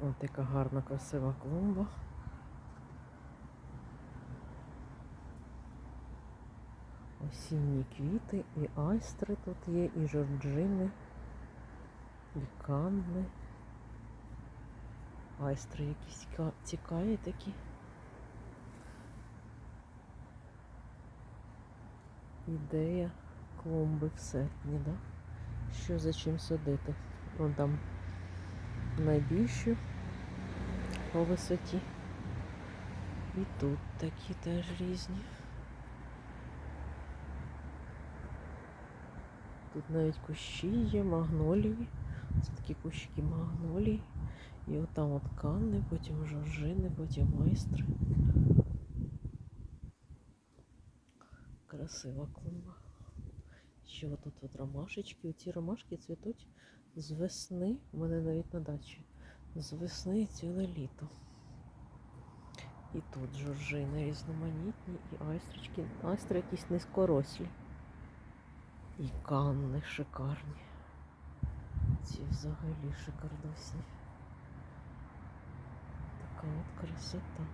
Ось така гарна красива клумба. Осінні квіти, і айстри тут є, і жорджини, і канни. Айстри якісь ціка- цікаві такі. Ідея клумби в серпні, да? Що за чим садити? Вон там найбільші по висоті. І тут такі теж різні. Тут навіть кущі є, магнолії. Це такі кущики магнолії. І отам от канни, потім жоржини, потім майстри. Красива клумба. Ще отут от ромашечки. Ці ромашки цвітуть з весни. У мене навіть на дачі. З весни і ціле літо. І тут жоржини різноманітні, і айстрички. Айстри якісь низькорослі. І канни шикарні. Ці взагалі шикардосні. Така от красота.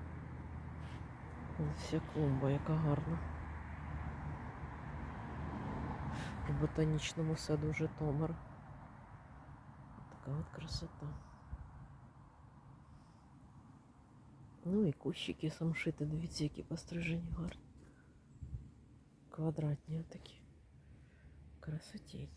Ось вся клумба, яка гарна. У ботанічному саду Житомир. Така от красота. Ну і кущики самшити, дивіться, які пострижені гарні. Квадратні такі. Красотень.